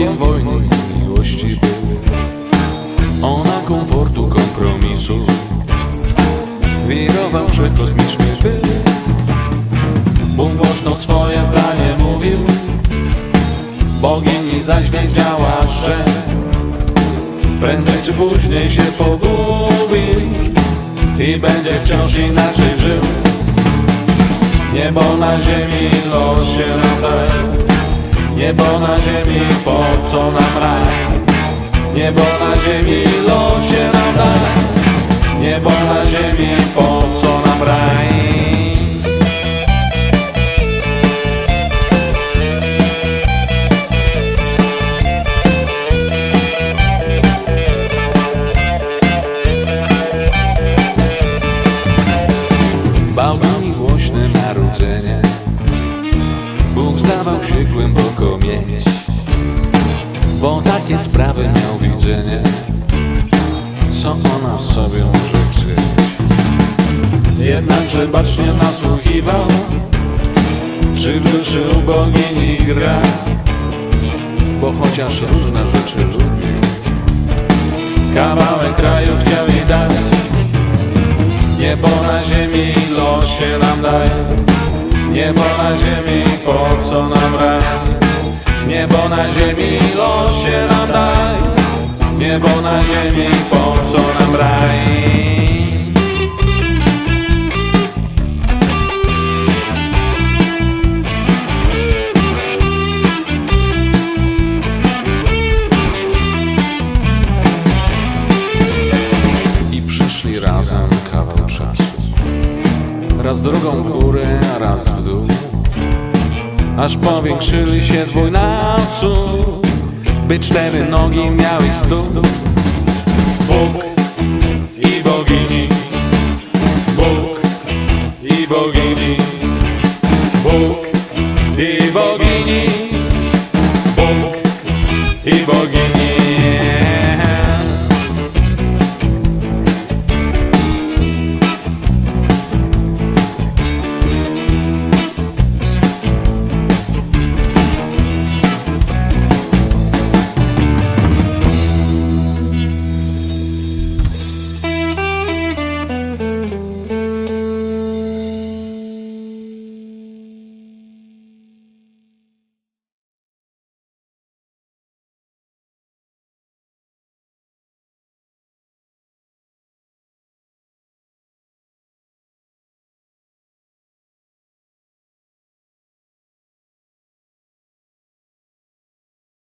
Bogiem wojny miłości Ona komfortu, kompromisu Wirował, że kosmiczny był. Bóg głośno swoje zdanie mówił. Bogini zaś wiedziała, że Prędzej czy później się pogubi I będzie wciąż inaczej żył. Niebo na ziemi losie nam daj Niebo na ziemi po co nam raj? Niebo na ziemi losie nam daj Niebo na ziemi po co nam raj Bo takie sprawy miał widzenie. Co ona sobie może chcieć Jednakże bacznie nasłuchiwał. Czy duszy bogini gra? Bo chociaż różne rzeczy lubił Kawałek kraju chciał jej dać. Niebo na ziemi losie nam daj. Niebo na ziemi po co nam raj Niebo na ziemi losie nam daj. Niebo na ziemi po co nam raj? Razem kawał czasu. Raz drogą w górę, a raz w dół aż powiększyli się dwójnasób, by cztery nogi miały stu. Bóg i bogini, Bóg i bogini, Bóg i bogini, Bóg i bogini.